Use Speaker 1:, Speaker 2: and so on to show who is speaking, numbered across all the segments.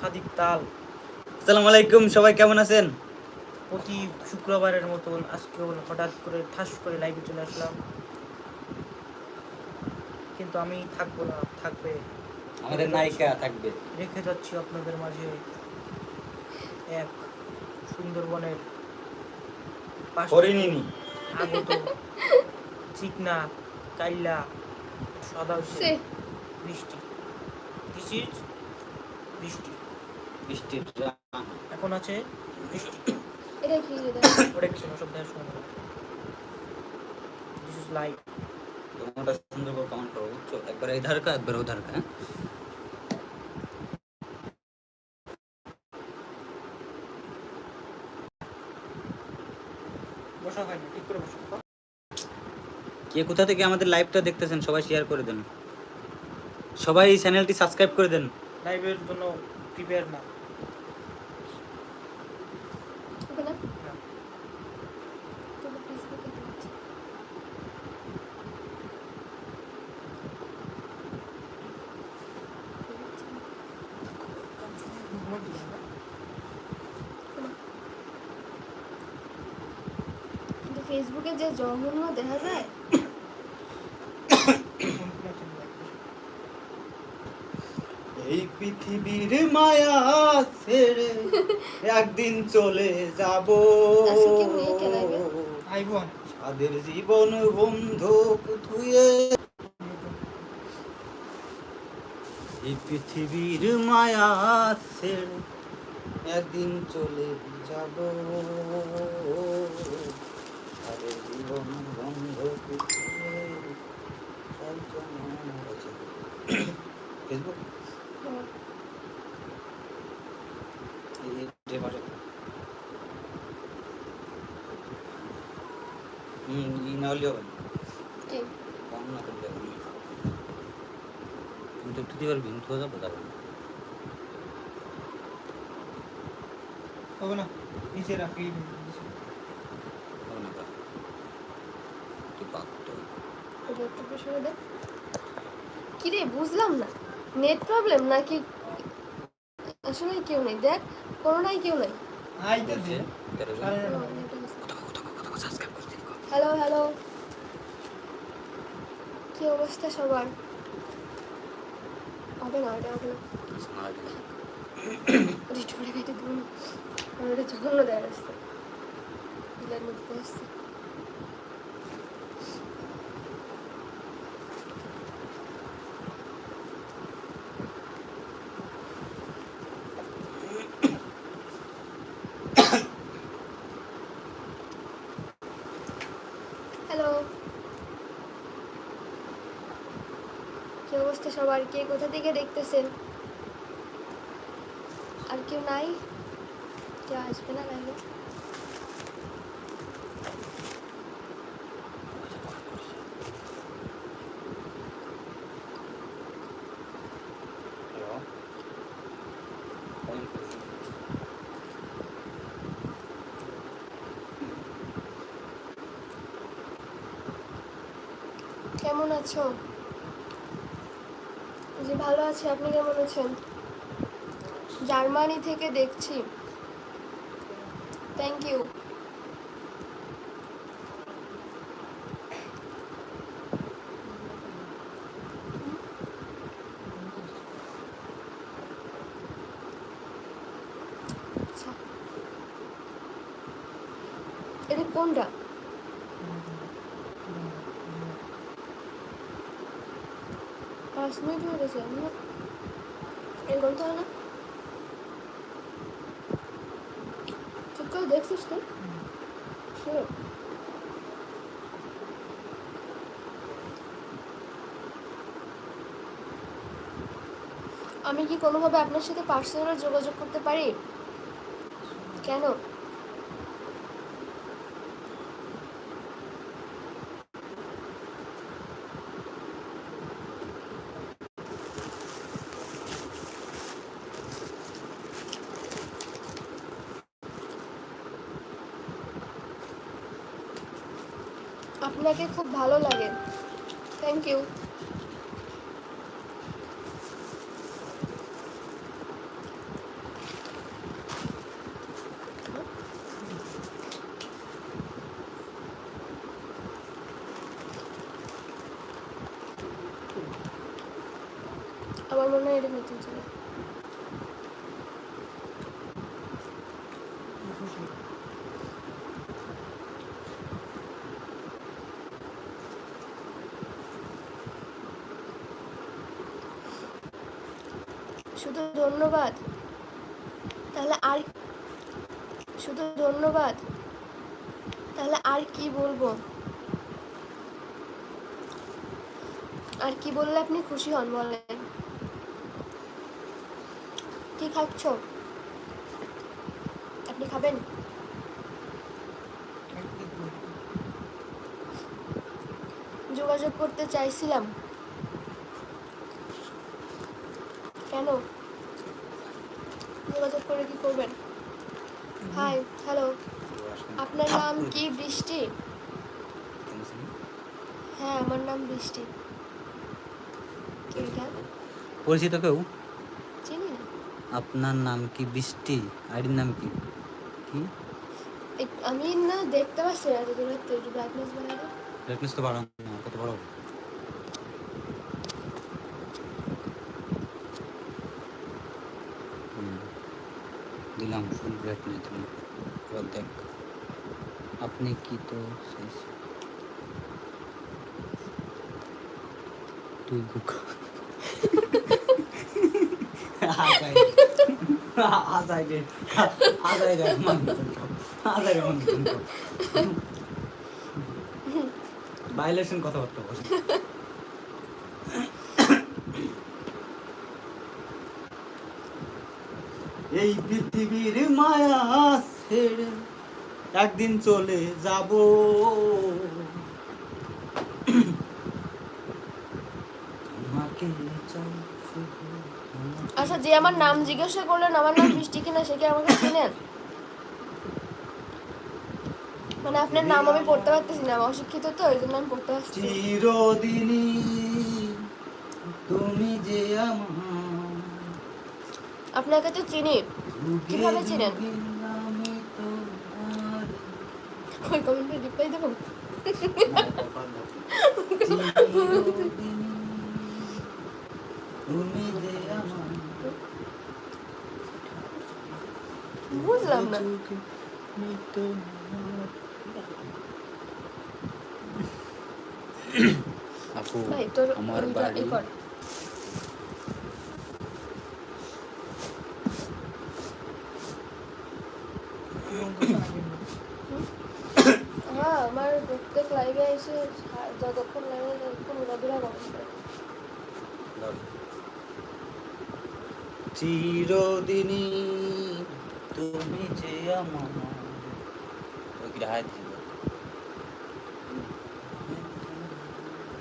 Speaker 1: সাদিক তাল।
Speaker 2: আসসালামু আলাইকুম সবাই কেমন আছেন?
Speaker 1: প্রতি শুক্রবারের মতন আজকেও হঠাৎ করে ঠাস করে লাইভে চলে আসলাম। কিন্তু আমি থাকব না থাকবে।
Speaker 2: আমাদের নায়িকা থাকবে।
Speaker 1: রেখে যাচ্ছি আপনাদের মাঝে এক সুন্দরবনের পাশ।
Speaker 2: হরিণিনী।
Speaker 1: আগত চিকনা কাইল্লা সদা বৃষ্টি। দিস ইজ বৃষ্টি।
Speaker 2: বৃষ্টির
Speaker 1: এখন আছে
Speaker 3: এটা কি
Speaker 1: ওটা কিছু না সব দেখার সময় দিস ইজ লাইভ
Speaker 2: তোমরা সুন্দর করে কমেন্ট করো বুঝছ? একবার ইধার কা একবার কা হ্যাঁ?
Speaker 1: বসা হয় না ঠিক করে বসা।
Speaker 2: কে কোথা থেকে আমাদের লাইভটা দেখতেছেন সবাই শেয়ার করে দেন। সবাই এই চ্যানেলটি সাবস্ক্রাইব করে দেন।
Speaker 1: লাইভের জন্য প্রিপেয়ার না
Speaker 3: হবে না
Speaker 1: না।
Speaker 3: তবে ফেসবুকে দিচ্ছি। কিন্তু ফেসবুকে যে জঘন্য দেখা যায়।
Speaker 2: এই পৃথিবীর মায়া ছেড়ে একদিন চলে যাব?
Speaker 1: আইবন।
Speaker 2: তাদের জীবন বন্ধুক ধুয়ে এই পৃথিবীর মায়া ছেড়ে একদিন চলে যাব। তাদের জীবন ফেসবুক হুম ই না। হলে হবে কম না করলে হবে না। একটু দিয়ে পারবি কিন্তু যাব যাব
Speaker 1: হবে না। নিচে রাখি
Speaker 2: হবে না তুই পাকতো
Speaker 3: প্রেশারে দে কি বুঝলাম না। নেট প্রবলেম নাকি? আসলে কেউ নেই। দেখ কোনোটাই কেউ নেই।
Speaker 2: করে
Speaker 3: হ্যালো হ্যালো। কি অবস্থা সবার? হবে না এটা হবে না। ওটা একটু পরে কেটে দেবো না ওটা জঘন্য দেওয়ার আসছে বিলের মধ্যে আসছে হ্যালো কি অবস্থা সবার কে কোথা থেকে দেখতেছেন? আর কেউ নাই? কেউ আসবে না লাইভে কেমন আছো? জি ভালো আছি। আপনি কেমন আছেন? জার্মানি থেকে দেখছি। থ্যাংক ইউ আচ্ছা এটা কোনটা পাঁচ মিনিট হয়ে গেছে আমি না- এরকম তো হয় না ঠিক করে দেখছিস তুই. আমি কি কোনোভাবে আপনার সাথে পার্সোনাল যোগাযোগ করতে পারি? কেন? ভালো লাগে। থ্যাংক ইউ আমার মনে হয় এটা নিতে চাই ধন্যবাদ। তাহলে আর শুধু ধন্যবাদ। তাহলে আর কি বলব? আর কি বললে আপনি খুশি হন বলেন। কি খাচ্ছ? আপনি খাবেন? যোগাযোগ করতে চাইছিলাম। কেন? করবেন। হাই হ্যালো আপনার নাম কি? বৃষ্টি? হ্যাঁ আমার নাম বৃষ্টি।
Speaker 2: পরিচিত কেউ?
Speaker 3: চিনি না।
Speaker 2: আপনার নাম কি? বৃষ্টি। আইডির নাম কি? কি?
Speaker 3: এক- আমি না দেখতে পাচ্ছি না এত তো একটু ব্রাইটনেস দাও
Speaker 2: ব্রাইটনেস তো বাড়ানো কত বড় হুম। দিলাম ফুল ব্রাইটনেস দিলাম এবার দেখ আপনি কি তো তুই মান ভাইলেশন কথাবার্তা বলে। এই পৃথিবীর মায়া ছেড়ে একদিন চলে যাব।
Speaker 3: আচ্ছা যে আমার নাম জিজ্ঞাসা করলেন আমার নাম বৃষ্টি কিনা সে কি আমাকে চেনেন? মানে আপনার নাম আমি পড়তে পারতেছি না অশিক্ষিত তো ওই জন্য আমি পড়তে পারছি
Speaker 2: চিরদিনই তুমি যে আমার
Speaker 3: আপনাকে তো চিনি কীভাবে চিনেন? ওই কমেন্টে রিপ্লাই দেবো বুঝলাম না।
Speaker 2: আপু আমার বাড়ি
Speaker 3: এ কর হ্যাঁ আমার প্রত্যেক লাইভে এসে যতক্ষণ লাইভে ততক্ষণ উড়াদুরা কমেন্ট
Speaker 2: চিরদিনই তুমি যে আমার ওই কি হাই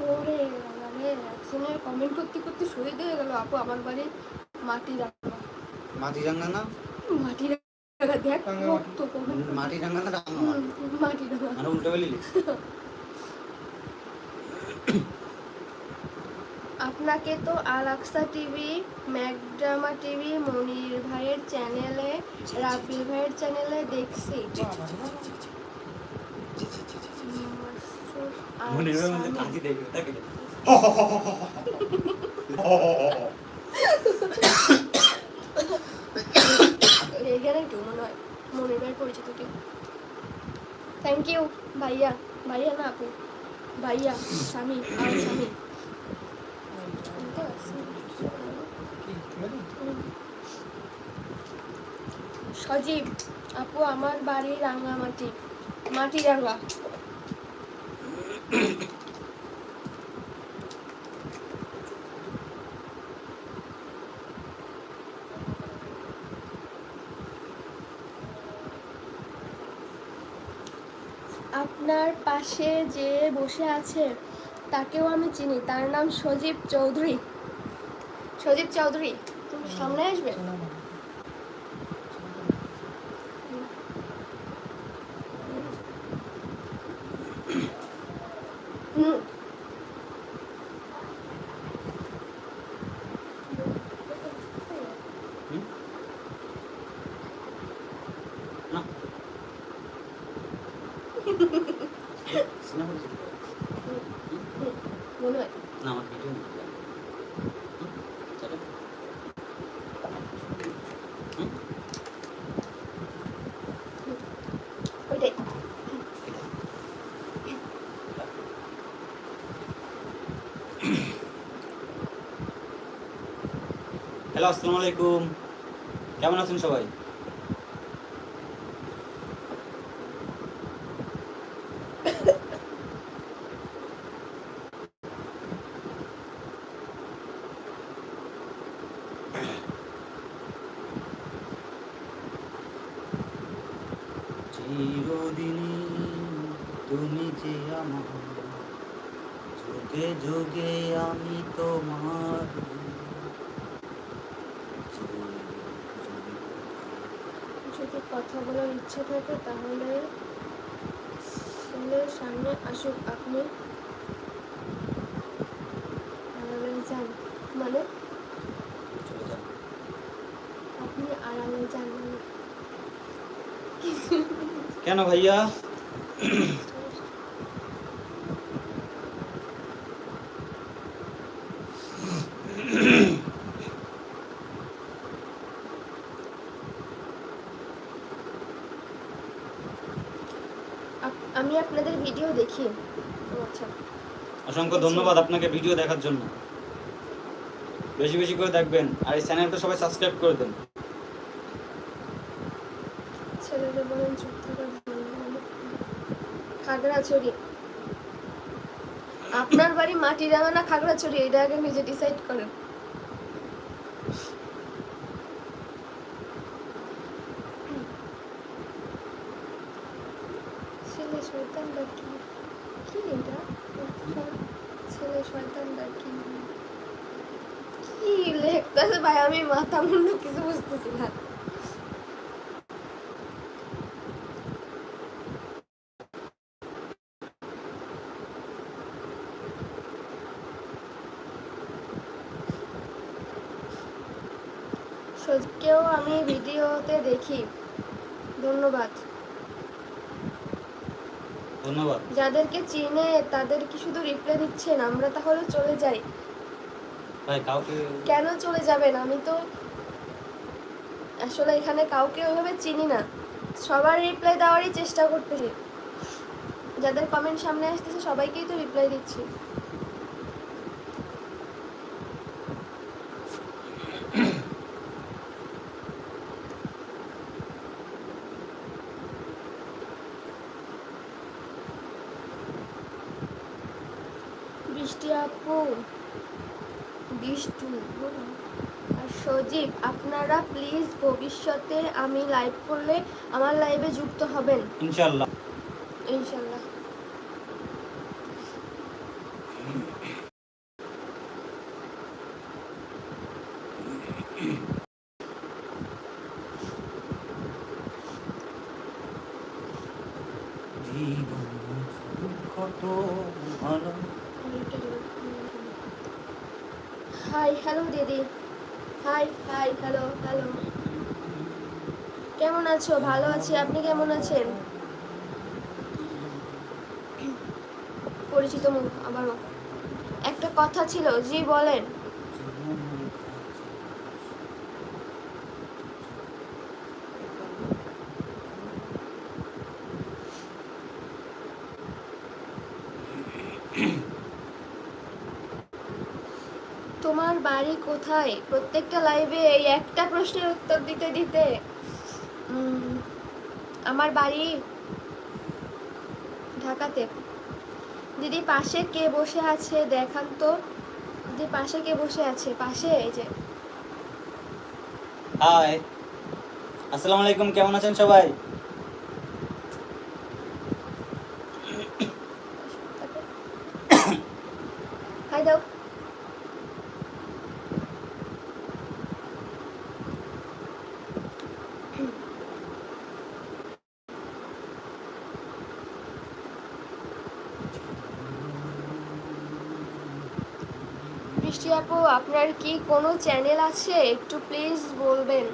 Speaker 3: ওরে মানে কমেন্ট করতে করতে শহীদ হয়ে গেল। আপু আমার বাড়ি মাটি রাখা
Speaker 2: মাটি রাঙ্গা না
Speaker 3: মাটি রাখা দেখ
Speaker 2: মাটি রাঙ্গা না
Speaker 3: মাটি রাখা
Speaker 2: মানে উল্টো বলিলি
Speaker 3: আপনাকে তো আলাক্সা টিভি ম্যাকড্রামা টিভি মনির ভাইয়ের চ্যানেলে রাব্বিল ভাইয়ের চ্যানেলে দেখছি
Speaker 2: মনে হয়
Speaker 3: এখানে মনে হয় মনির ভাইয়ের পরিচিত থ্যাংক ইউ ভাইয়া ভাইয়া না আপু ভাইয়া স্বামী আর স্বামী। সজীব আপু আমার বাড়ি রাঙামাটি। মাটি রাঙা আপনার পাশে যে বসে আছে তাকেও আমি চিনি। তার নাম সজীব চৌধুরী। সজীব চৌধুরী তুমি সামনে আসবে?
Speaker 2: হ্যালো আসসালামু আলাইকুম। কেমন আছেন সবাই? তুমি যে আমার যুগে যুগে আমি তোমার
Speaker 3: যদি কথা বলার ইচ্ছে থাকে তাহলে ছেলের সামনে আসুক আপনি। যান। মানে? আপনি আরামে যান।
Speaker 2: কেন ভাইয়া?
Speaker 3: আমি আপনাদের ভিডিও দেখি। আচ্ছা।
Speaker 2: অসংখ্য ধন্যবাদ আপনাকে ভিডিও দেখার জন্য। বেশি বেশি করে দেখবেন। আর এই চ্যানেলটা সবাই সাবস্ক্রাইব করে দেন।
Speaker 3: ছেলেদের বলেন চুপ থাকার খাগড়াছড়ি। আপনার বাড়ি মাটিরাঙ্গা না খাগড়াছড়ি? এটা আগে নিজে ডিসাইড করেন। ছেলে শয়তানটা কি? কি এটা? ছেলে শয়তানটা কি? কি লেখতেছে ভাই? আমি মাথা মুন্ডু কিছু বুঝতেছি না। সজকেও আমি ভিডিওতে দেখি। ধন্যবাদ।
Speaker 2: ধন্যবাদ।
Speaker 3: যাদেরকে চিনে তাদের কি শুধু রিপ্লাই দিচ্ছেন আমরা তাহলে চলে যাই।
Speaker 2: ভাই কাউকে
Speaker 3: কেন চলে যাবেন? আমি তো আসলে এখানে কাউকে ওইভাবে চিনি না। সবার রিপ্লাই দেওয়ারই চেষ্টা করতেছি। যাদের কমেন্ট সামনে আসতেছে সবাইকেই তো রিপ্লাই দিচ্ছি বৃষ্টি আপু বিষ্টু আর সজীব আপনারা প্লিজ ভবিষ্যতে আমি লাইভ করলে আমার লাইভে যুক্ত হবেন।
Speaker 2: ইনশাল্লাহ
Speaker 3: ইনশাল্লাহ হাই হ্যালো দিদি। হাই হাই হ্যালো হ্যালো কেমন আছো? ভালো আছি। আপনি কেমন আছেন? পরিচিত মুখ আবারও। একটা কথা ছিল, জি বলেন। তোমার বাড়ি কোথায়? প্রত্যেকটা লাইভে এই একটা প্রশ্নের উত্তর দিতে দিতে। আমার বাড়ি ঢাকাতে। দিদি পাশে কে বসে আছে দেখান তো। দিদি পাশে কে বসে আছে? পাশে, এই যে।
Speaker 2: হাই। আসসালামু আলাইকুম, কেমন আছেন সবাই
Speaker 3: হাই দাও বৃষ্টি আপু, আপনার কি কোনো চ্যানেল আছে? একটু প্লিজ বলবেন।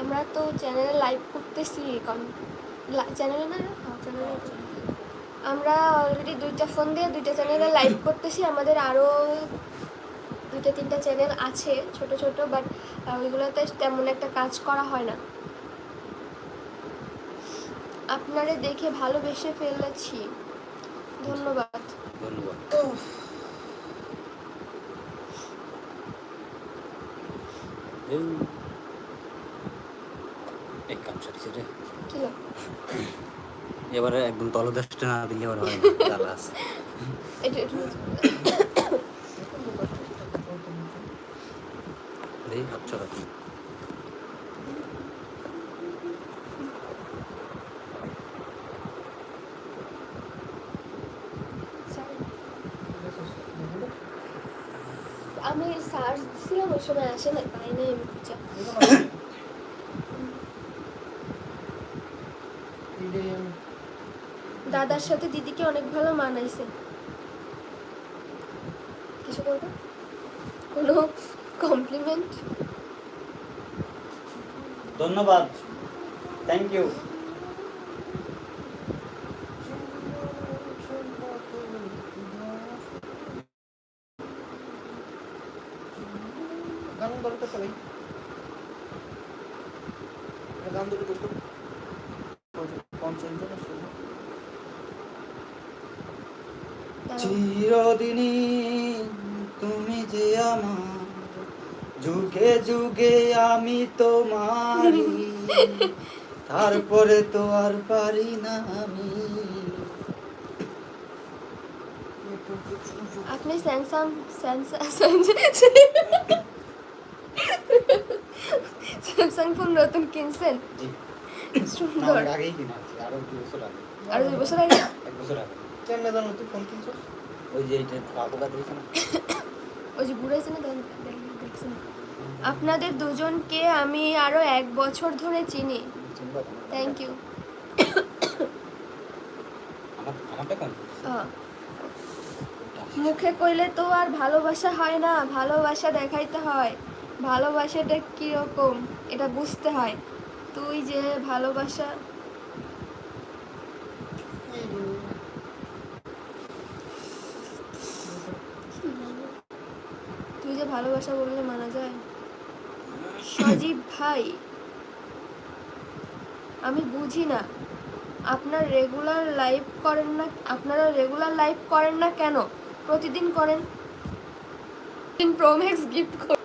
Speaker 3: আমরা তো চ্যানেলে লাইভ করতেছি চ্যানেলে না? চ্যানেলে আমরা অলরেডি দুইটা ফোন দিয়ে দুইটা চ্যানেলে লাইভ করতেছি। আমাদের আরও দুইটা, তিনটা চ্যানেল আছে, ছোট ছোট বাট ওইগুলোতে তেমন একটা কাজ করা হয় না। আপনারে দেখে ভালোবেসে ফেলেছি। ধন্যবাদ।
Speaker 2: এই এই কাম সারিছে রে। এবারে একদম তলদেশটা না দিলে এবার হয় জ্বালা আছে।
Speaker 3: এটা এটা
Speaker 2: এই হাত ছড়াতে
Speaker 3: আমি সার্চ দিছিলাম ওই সময় আসে না পাই নাই আমি খুঁজে দাদার সাথে দিদিকে অনেক ভালো মানাইছে। কিছু বলব? কোনো কমপ্লিমেন্ট
Speaker 2: ধন্যবাদ। থ্যাংক ইউ
Speaker 1: গান দরকার সবাই গান দুটো করতো পঞ্চাশ জন আসছে চিরদিনই তুমি যে আমার যুগে যুগে আমি তোমারি তারপরে তো আর পারি না আমি।
Speaker 3: আপনি স্যামসাং স্যামসাং স্যামসাং ফোন নতুন কিনছেন? সুন্দর।
Speaker 2: আগেই কিনা আরও দুই বছর আগে।
Speaker 3: আর দুই বছর আগে?
Speaker 2: এক বছর আগে।
Speaker 1: কেমনে জানো তুই ফোন কিনছো
Speaker 2: ওই যে এটা কাকুকা দিয়েছে না?
Speaker 3: ওই যে বুড়ো না দেখ- দেখ- দেখছেন আপনাদের দুজনকে আমি আরও এক বছর ধরে চিনি। থ্যাংক ইউ মুখে কইলে তো আর ভালোবাসা হয় না ভালোবাসা দেখাইতে হয়। ভালোবাসাটা কীরকম এটা বুঝতে হয়। তুই যে ভালোবাসা তুই যে ভালোবাসা বললে মানা যায়। সজীব ভাই। আমি বুঝি না। আপনার রেগুলার লাইভ করেন না আপনারা রেগুলার লাইভ করেন না কেন? প্রতিদিন করেন। প্রোম্যাক্স গিফট করেন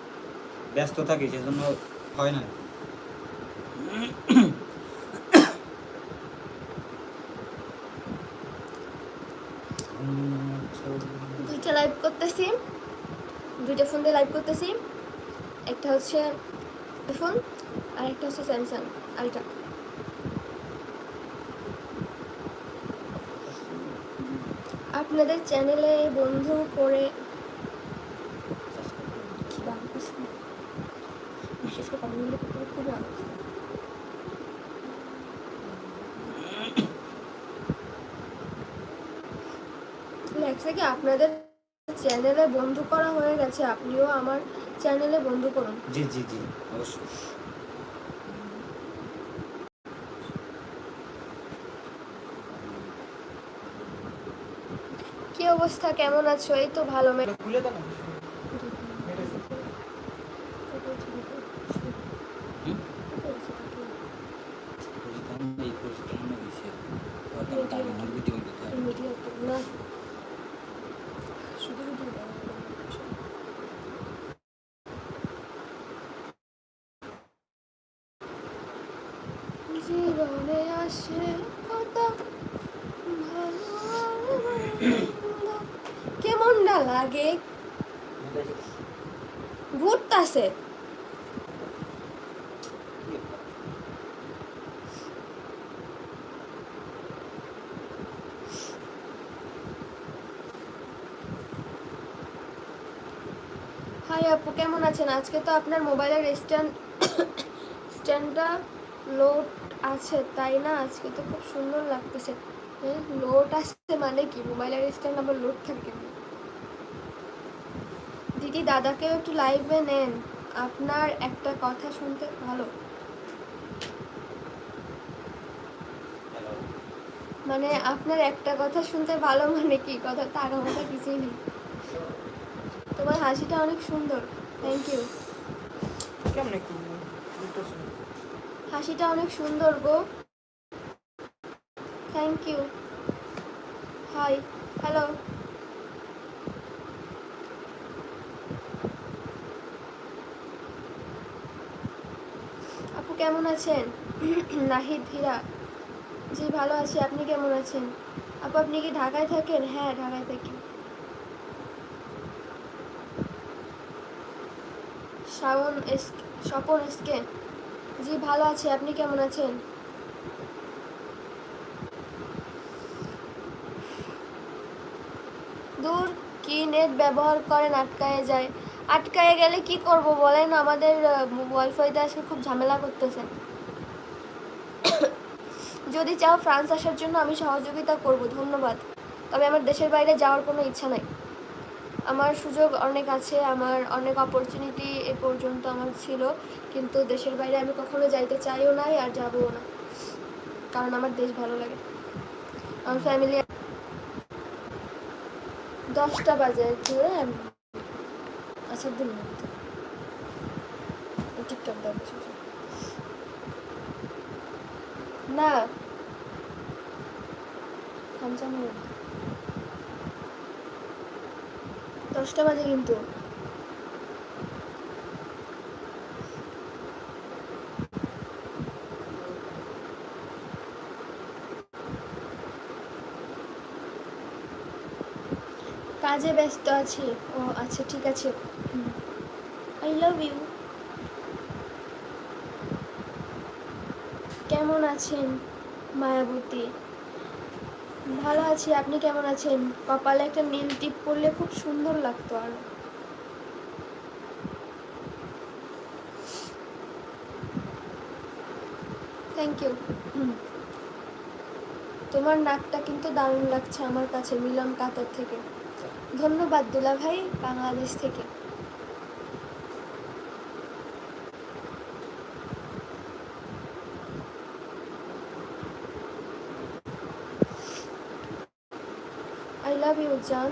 Speaker 2: ব্যস্ত থাকি সেজন্য হয় না।
Speaker 3: দুইটা লাইভ করতেছি। দুইটা ফোন দিয়ে লাইভ করতেছি। একটা হচ্ছে ফোন আর একটা হচ্ছে স্যামসাং আলট্রা আপনাদের চ্যানেলে বন্ধু করে কি, আপনাদের চ্যানেলে বন্ধু করা হয়ে গেছে, আপনিও আমার চ্যানেলে বন্ধু করুন।
Speaker 2: জি জি জি, অবশ্যই।
Speaker 3: অবস্থা কেমন আছো? এই তো ভালো।
Speaker 1: খুলে দাও
Speaker 3: জীবনে আসে কত ভালো আর মন্দ। কেমন না লাগে ঘুরতাছে হাই আপু, কেমন আছেন? আজকে তো আপনার মোবাইলের স্ট্যান্ড স্ট্যান্ডটা লোড আছে, তাই না? আজকে তো খুব সুন্দর লাগতেছে। লোড আসছে মানে কি? মোবাইলের স্ট্যান্ড আবার লোড থাকে কেন দিদি দাদাকেও একটু লাইভে নেন। আপনার একটা কথা শুনতে ভালো। মানে আপনার একটা কথা শুনতে ভালো মানে কি? কথা তার মাথা কিছুই নেই। তোমার হাসিটা অনেক সুন্দর। থ্যাংক ইউ
Speaker 1: কেমনে।
Speaker 3: হাসিটা অনেক সুন্দর গো। থ্যাংক ইউ হাই হ্যালো কেমন আছেন? নাহিদ, হীরা। জি, ভালো আছি। আপনি কেমন আছেন? আপু, আপনি কি ঢাকায় থাকেন? হ্যাঁ ঢাকায় থাকি। Srabon S Swapan SK. জি, ভালো আছি। আপনি কেমন আছেন? দূর কি নেট ব্যবহার করেন আটকায়ে যায়? আটকায়ে গেলে কি করব বলেন? আমাদের ওয়াইফাইতে আজকে খুব ঝামেলা করতেছে। যদি চাও ফ্রান্স আসার জন্য আমি সহযোগিতা করব, ধন্যবাদ। তবে আমার দেশের বাইরে যাওয়ার কোনো ইচ্ছা নাই। আমার সুযোগ অনেক আছে, আমার অনেক অপরচুনিটি এ পর্যন্ত আমার ছিল, কিন্তু দেশের বাইরে আমি কখনো যাইতে চাইও নাই আর যাবও না, কারণ আমার দেশ ভালো লাগে। আমার ফ্যামিলি দশটা বাজে ধরে দেখছি না। দশটা বাজে কিন্তু। কাজে ব্যস্ত আছি। ও আচ্ছা ঠিক আছে। আই লাভ ইউ কেমন আছেন মায়াবতী? ভালো আছি, আপনি কেমন আছেন? কপালে একটা নীল টিপ পরলে খুব সুন্দর লাগতো আর। থ্যাংক ইউ তোমার নাকটা কিন্তু দারুণ লাগছে আমার কাছে মিলন কাতার থেকে। ধন্যবাদ দুলা ভাই বাংলাদেশ থেকে। জান